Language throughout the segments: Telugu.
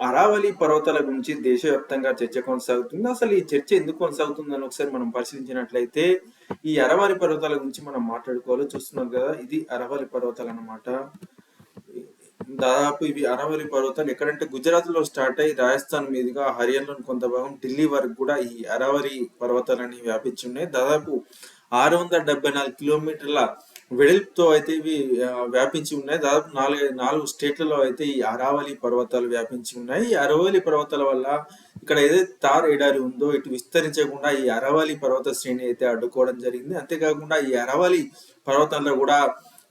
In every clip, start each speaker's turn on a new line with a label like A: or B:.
A: అరావళి పర్వతాల గురించి దేశవ్యాప్తంగా చర్చ కొనసాగుతుంది. అసలు ఈ చర్చ ఎందుకు కొనసాగుతుందని ఒకసారి మనం పరిశీలించినట్లయితే ఈ అరవాలి పర్వతాల గురించి మనం మాట్లాడుకోవాలి. చూస్తున్నాం కదా ఇది అరవలి పర్వతాలు అన్నమాట. దాదాపు ఇవి అరవలి పర్వతాలు ఎక్కడంటే గుజరాత్లో స్టార్ట్ అయ్యి రాజస్థాన్ మీదుగా హర్యానాలోని కొంత భాగం ఢిల్లీ వరకు కూడా ఈ అరవలి పర్వతాలని వ్యాపించి ఉన్నాయి. దాదాపు ఆరు వందల డెబ్బై నాలుగు కిలోమీటర్ల వెడల్పుతో అయితే ఇవి వ్యాపించి ఉన్నాయి. దాదాపు నాలుగు నాలుగు స్టేట్లలో అయితే ఈ అరావలి పర్వతాలు వ్యాపించి ఉన్నాయి. ఈ అరవాలి పర్వతాల వల్ల ఇక్కడ ఏదైతే తార్ ఎడారి ఉందో ఇటు విస్తరించకుండా ఈ అరవాలి పర్వత శ్రేణి అయితే అడ్డుకోవడం జరిగింది. అంతేకాకుండా ఈ అరవాలి పర్వతాల్లో కూడా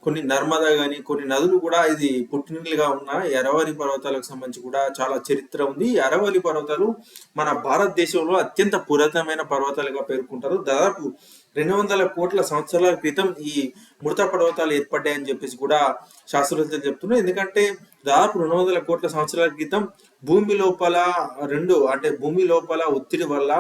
A: కొన్ని నర్మదా కానీ కొన్ని నదులు కూడా ఇది పుట్టినీళ్ళుగా ఉన్న ఎరవలి పర్వతాలకు సంబంధించి కూడా చాలా చరిత్ర ఉంది. ఎరవలి పర్వతాలు మన భారతదేశంలో అత్యంత పురాతనమైన పర్వతాలుగా పేర్కొంటారు. దాదాపు రెండు వందల కోట్ల సంవత్సరాల క్రితం ఈ మృత పర్వతాలు ఏర్పడ్డాయని చెప్పేసి కూడా శాస్త్రవేత్తలు చెప్తున్నారు. ఎందుకంటే దాదాపు రెండు వందల కోట్ల సంవత్సరాల క్రితం భూమి లోపల రెండు అంటే భూమి లోపల ఒత్తిడి వల్ల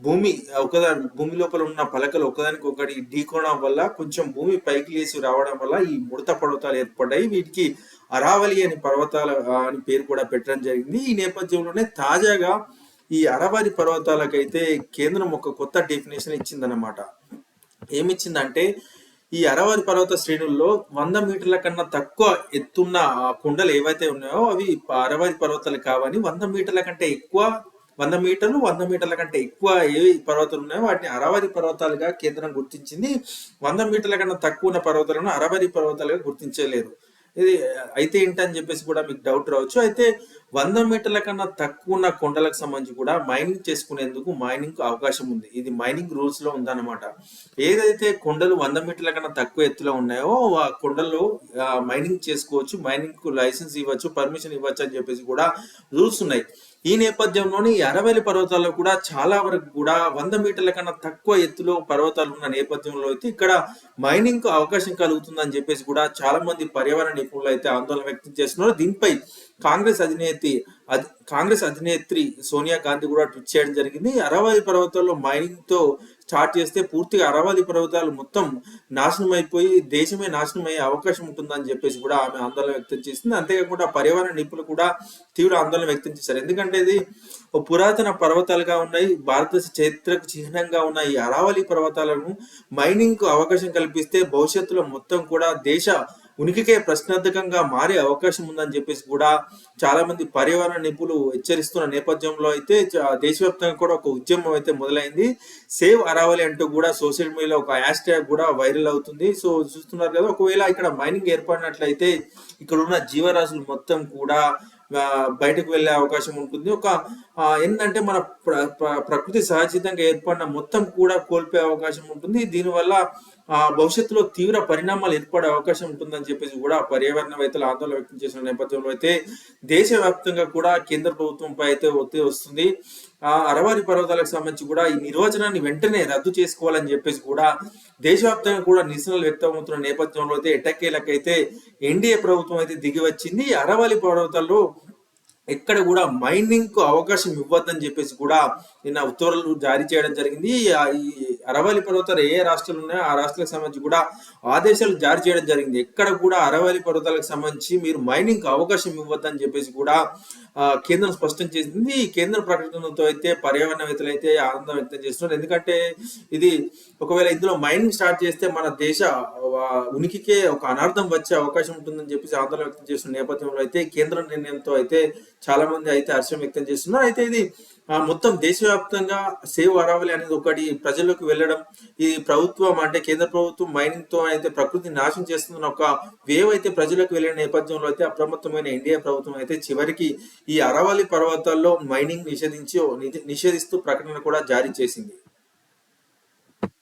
A: భూమి ఒకదాని భూమి లోపల ఉన్న పలకలు ఒకదానికి ఒకటి ఢీకోవడం వల్ల కొంచెం భూమి పైకి లేచి రావడం వల్ల ఈ ముడత పర్వతాలు ఏర్పడ్డాయి. వీటికి అరావలి అని పర్వతాల అని పేరు కూడా పెట్టడం జరిగింది. ఈ నేపథ్యంలోనే తాజాగా ఈ అరవలి పర్వతాలకైతే కేంద్రం ఒక కొత్త డెఫినేషన్ ఇచ్చిందన్నమాట. ఏమిచ్చిందంటే ఈ అరవారి పర్వత శ్రేణుల్లో వంద మీటర్ల కన్నా తక్కువ ఎత్తున్న కొండలు ఏవైతే ఉన్నాయో అవి అరవారి పర్వతాలు కావని వంద మీటర్ల కంటే ఎక్కువ వంద మీటర్లు వంద మీటర్ల కంటే ఎక్కువ ఏ పర్వతాలు ఉన్నాయో వాటిని అరవరి పర్వతాలుగా కేంద్రం గుర్తించింది. వంద మీటర్ల కన్నా తక్కువ ఉన్న పర్వతాలను అరవరి పర్వతాలుగా గుర్తించలేరు ఇది అయితే ఏంటని చెప్పేసి కూడా మీకు డౌట్ రావచ్చు. అయితే వంద మీటర్ల కన్నా తక్కువ ఉన్న కొండలకు సంబంధించి కూడా మైనింగ్ చేసుకునేందుకు మైనింగ్ అవకాశం ఉంది. ఇది మైనింగ్ రూల్స్లో ఉందన్నమాట. ఏదైతే కొండలు వంద మీటర్ల కన్నా తక్కువ ఎత్తులో ఉన్నాయో ఆ కొండలు మైనింగ్ చేసుకోవచ్చు మైనింగ్కు లైసెన్స్ ఇవ్వచ్చు పర్మిషన్ ఇవ్వచ్చు అని చెప్పేసి కూడా రూల్స్ ఉన్నాయి. ఈ నేపథ్యంలోని ఈ పర్వతాల్లో కూడా చాలా వరకు కూడా వంద మీటర్ల కన్నా తక్కువ ఎత్తులో పర్వతాలు ఉన్న నేపథ్యంలో అయితే ఇక్కడ మైనింగ్కు అవకాశం కలుగుతుందని చెప్పేసి కూడా చాలా మంది పర్యావరణ నిపుణులు అయితే ఆందోళన వ్యక్తం చేస్తున్నారు. దీనిపై కాంగ్రెస్ అధినేత్రి కాంగ్రెస్ అధినేత్రి సోనియా గాంధీ కూడా ట్వీట్ చేయడం జరిగింది. అరవై పర్వతాల్లో మైనింగ్తో స్టార్ట్ చేస్తే పూర్తిగా అరవాలి పర్వతాలు మొత్తం నాశనం అయిపోయి దేశమే నాశనం అయ్యే అవకాశం ఉంటుందని చెప్పేసి కూడా ఆమె ఆందోళన వ్యక్తం చేసింది. అంతేకాకుండా పర్యావరణ నిపుణులు కూడా తీవ్ర ఆందోళన వ్యక్తం చేశారు. ఎందుకంటే ఇది ఓ పురాతన పర్వతాలుగా ఉన్నాయి భారతదేశ చరిత్రకు చిహ్నంగా ఉన్న ఈ అరావళి పర్వతాలను మైనింగ్కు అవకాశం కల్పిస్తే భవిష్యత్తులో మొత్తం కూడా దేశ ఉనికికే ప్రశ్నార్థకంగా మారే అవకాశం ఉందని చెప్పేసి కూడా చాలా మంది పర్యావరణ నిపుణులు హెచ్చరిస్తున్న నేపథ్యంలో అయితే దేశవ్యాప్తంగా కూడా ఒక ఉద్యమం అయితే మొదలైంది. సేవ్ అరావలి అంటూ కూడా సోషల్ మీడియాలో ఒక హ్యాష్ ట్యాగ్ కూడా వైరల్ అవుతుంది. సో చూస్తున్నారు కదా ఒకవేళ ఇక్కడ మైనింగ్ ఏర్పడినట్లయితే ఇక్కడ ఉన్న జీవరాశులు మొత్తం కూడా బయటకు వెళ్ళే అవకాశం ఉంటుంది. ఒక ఏంటంటే మన ప్ర- ప్రకృతి సహజీతంగా ఏర్పడిన మొత్తం కూడా కోల్పోయే అవకాశం ఉంటుంది. దీనివల్ల ఆ భవిష్యత్తులో తీవ్ర పరిణామాలు ఏర్పడే అవకాశం ఉంటుందని చెప్పేసి కూడా పర్యావరణవేత్తలు ఆందోళన వ్యక్తం చేసిన నేపథ్యంలో అయితే దేశవ్యాప్తంగా కూడా కేంద్ర ప్రభుత్వంపై అయితే ఒత్తిడి వస్తుంది. ఆ అరవారి పర్వతాలకు సంబంధించి కూడా ఈ నిర్వచనాన్ని వెంటనే రద్దు చేసుకోవాలని చెప్పేసి కూడా దేశవ్యాప్తంగా కూడా నిరసనలు వ్యక్తమవుతున్న నేపథ్యంలో అయితే ఎట్టకేలకైతే ఎన్డీఏ ప్రభుత్వం అయితే దిగి వచ్చింది. అరవాలి పర్వతాల్లో ఎక్కడ కూడా మైనింగ్కు అవకాశం ఇవ్వద్దని చెప్పేసి కూడా నిన్న ఉత్తర్వులు జారీ చేయడం జరిగింది. ఈ అరవలి పర్వతాలు ఏ రాష్ట్రాలు ఉన్నాయో ఆ రాష్ట్రాలకు సంబంధించి కూడా ఆదేశాలు జారీ చేయడం జరిగింది. ఎక్కడ కూడా అరవలి పర్వతాలకు సంబంధించి మీరు మైనింగ్కు అవకాశం ఇవ్వద్దని చెప్పేసి కూడా కేంద్రం స్పష్టం చేసింది. ఈ కేంద్ర ప్రకటనతో అయితే పర్యావరణవేత్తలు అయితే ఆనందం వ్యక్తం చేస్తున్నారు. ఎందుకంటే ఇది ఒకవేళ ఇందులో మైనింగ్ స్టార్ట్ చేస్తే మన దేశ ఉనికికే ఒక అనార్థం వచ్చే అవకాశం ఉంటుందని చెప్పేసి ఆందోళన వ్యక్తం చేస్తున్న నేపథ్యంలో అయితే కేంద్ర నిర్ణయంతో అయితే చాలా మంది అయితే హర్షం వ్యక్తం చేస్తున్నారు. అయితే ఇది ఆ, మొత్తం దేశవ్యాప్తంగా సేవ్ అరావలి అనేది ఒకటి ప్రజలకు వెళ్ళడం ఈ ప్రభుత్వం అంటే కేంద్ర ప్రభుత్వం మైనింగ్తో అయితే ప్రకృతిని నాశనం చేస్తున్న ఒక వేవ్ అయితే ప్రజలకు వెళ్ళిన నేపథ్యంలో అయితే అప్రమత్తమైన ఇండియా ప్రభుత్వం అయితే చివరికి ఈ అరవలి పర్వతాల్లో మైనింగ్ నిషేధించి నిషేధిస్తూ ప్రకటన కూడా జారీ చేసింది.